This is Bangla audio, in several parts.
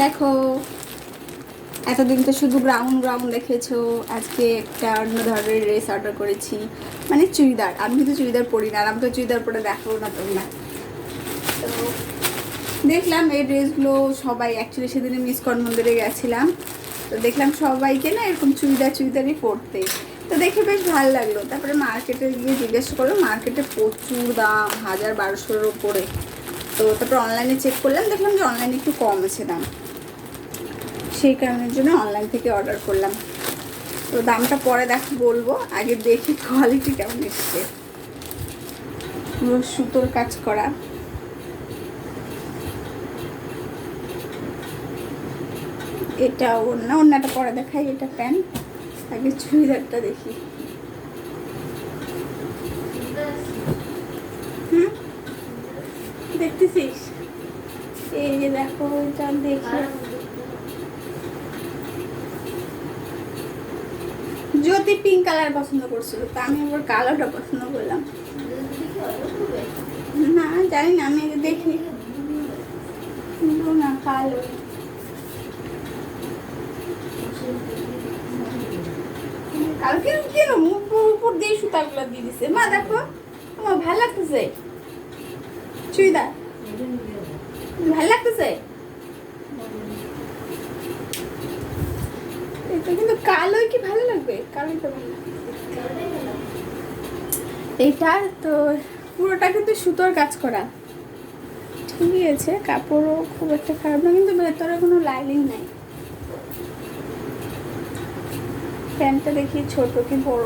দেখো, এতদিন তো শুধু গ্রাউন্ড গ্রাউন্ড দেখেছ। আজকে একটা অন্য ধরনের ড্রেস অর্ডার করেছি। মানে চুড়িদার। আমি কিন্তু চুড়িদার পরি না, আর আমি তো চুড়িদার পরে দেখাবো না তোমরা তো, দেখলাম এই ড্রেসগুলো সবাই অ্যাকচুয়ালি সেদিনে মিসকন মন্দিরে গেছিলাম। তো দেখলাম সবাইকে না এরকম চুড়িদার, চুড়িদারই পরতে। তো দেখে বেশ ভালো লাগল। তারপরে মার্কেটে গিয়ে জিজ্ঞেস করল মার্কেটে প্রচুর দাম, হাজার বারোশোর ওপরে তো তারপর অনলাইনে চেক করলাম, দেখলাম যে অনলাইনে একটু কম আছে দাম। সেই কারণের জন্য অনলাইন থেকে অর্ডার করলাম। তো দামটা পরে দেখ, বলব, আগে দেখি কোয়ালিটি কেমন এসছে। পুরো সুতোর কাজ করা। এটা ওড়না ওড়নাটা পরে দেখাই, এটা প্যান্ট। আগে চুড়িদারটা দেখি। দেখতেছিস এই যে দেখো এটা দেখি। জ্যোতি পিঙ্ক কালার পছন্দ করছিল, তা আমি আবার কালোটা পছন্দ করলাম। না, জানি না, আমি দেখি। না, কালো। কালকে কেন উপর উপর দিয়ে সুতাগুলো দিয়ে দিছে? মা, দেখো। আমার ভালো লাগতেছে। চুইদার ভালো লাগতেছে? কিন্তু কালোই কি ভালো লাগবে? কালোই তো এটা তো পুরোটা কিন্তু সুতোর কাজ করা। ঠিকই আছে, কাপড়ও খুব একটা খারাপ না, কিন্তু ভেতরে কোনো লাইনিং নাই। প্যান্টটা দেখি ছোট কি বড়।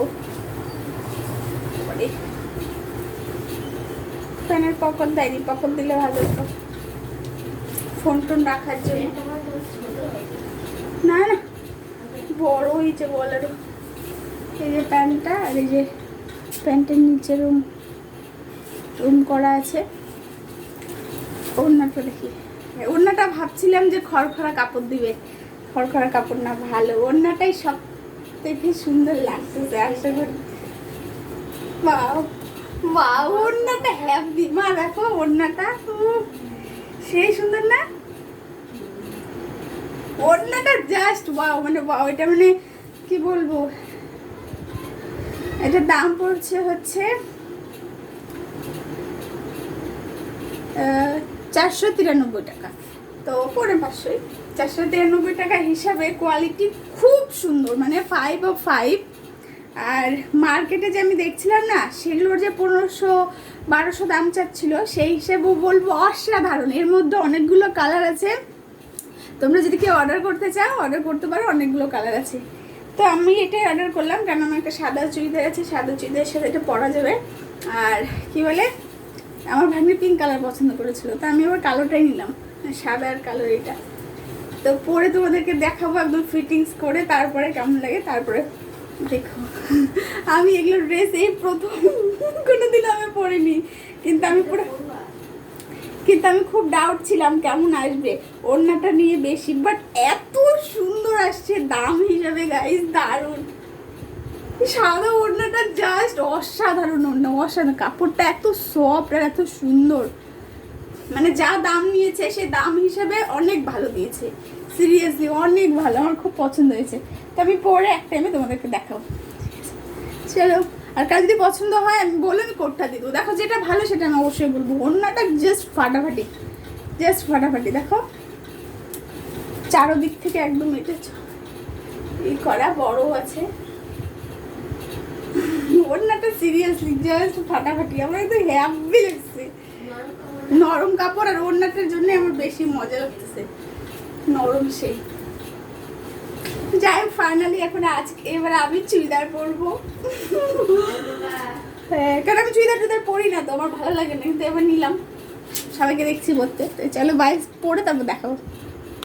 প্যান্টের পকেট দেয়নি পকেট দিলে ভালো হতো? ফোন টোন রাখার জন্য। না না, বড় হয়েছে বলারও। এই যে প্যান্টটা আর এই যে প্যান্টের নিচে রুম রুম করা আছে। ওড়নাটা দেখি। ওড়নাটা ভাবছিলাম যে খড়খড়া কাপড় দিবে। খড়খড়া কাপড় না, ভালো। ওড়নাটাই সব থেকে সুন্দর লাগতেছে, আশা করি। বাও বাও ওড়নাটা হ্যাপি মা, দেখো, ওড়নাটা সেই সুন্দর না? ওড়নাটা জাস্ট ওয়াও মানে ওয়াও এটা মানে কি বলব? এটার দাম পড়ছে হচ্ছে চারশো তিরানব্বই টাকা। তো পরে পাঁচশোই চারশো তিরানব্বই টাকা হিসাবে কোয়ালিটি খুব সুন্দর মানে ফাইভ অফ ফাইভ আর মার্কেটে যে আমি দেখছিলাম না, সেগুলোর যে পনেরোশো, বারোশো দাম চাচ্ছিল, সেই হিসেবেও বলব অসাধারণ। এর মধ্যে অনেকগুলো কালার আছে। তোমরা যদি কেউ অর্ডার করতে চাও অর্ডার করতে পারো, অনেকগুলো কালার আছে। তো আমি এটাই অর্ডার করলাম, কারণ আমার একটা সাদা চুড়িদার আছে, সাদা চুড়িদারের সাথে এটা পরা যাবে। আর কি বলে, আমার ভাগ্নি পিঙ্ক কালার পছন্দ করেছিল, তো আমি আবার কালোটাই নিলাম, সাদা আর কালো এটা তো পরে তোমাদেরকে দেখাবো একদম ফিটিংস করে, তারপরে কেমন লাগে, তারপরে দেখো, আমি এগুলো ড্রেস এই প্রথম কোনোদিন আমি পরিনি। কিন্তু আমি পুরো কিন্তু আমি খুব ডাউট ছিলাম কেমন আসবে। ওড়নাটা নিয়ে বেশি বাট এত সুন্দর আসছে, দাম হিসাবে গাইস দারুণ। সাদা ওড়নাটা জাস্ট অসাধারণ ওড়না, অসাধারণ। কাপড়টা এত সফট আর এত সুন্দর। মানে যা দাম নিয়েছে, সে দাম হিসাবে অনেক ভালো দিয়েছে। সিরিয়াসলি অনেক ভালো, আমার খুব পছন্দ হয়েছে। তো আমি পরে এক টাইমে তোমাদেরকে দেখাবো। চলো, আর কাল যদি পছন্দ হয়, আমি বলে আমি কোটটা দিয়ে দেখো, যেটা ভালো সেটা আমি অবশ্যই বলব। অন্যটা জাস্ট ফাটাফাটি। জাস্ট ফাটাফাটি। দেখো, চারোদিক থেকে একদম এটা চ- ই করা বড় আছে। ওড়নাটা সিরিয়াসলি জাস্ট ফাটাফাটি। আমার একদম হ্যাপি লাগছে। নরম কাপড় আর ওড়নাটার জন্য আমার বেশি মজা লাগতেছে। নরম সেই। যাই হোক ফাইনালি এখন আজকে এবার আমি চুড়িদার পরবো। হ্যাঁ, কারণ আমি চুড়িদার টুদার পরি না তো আমার ভালো লাগে না কিন্তু এবার নিলাম। সবাইকে দেখছি পরতে চলো বাইক পরে তারপর দেখাবো।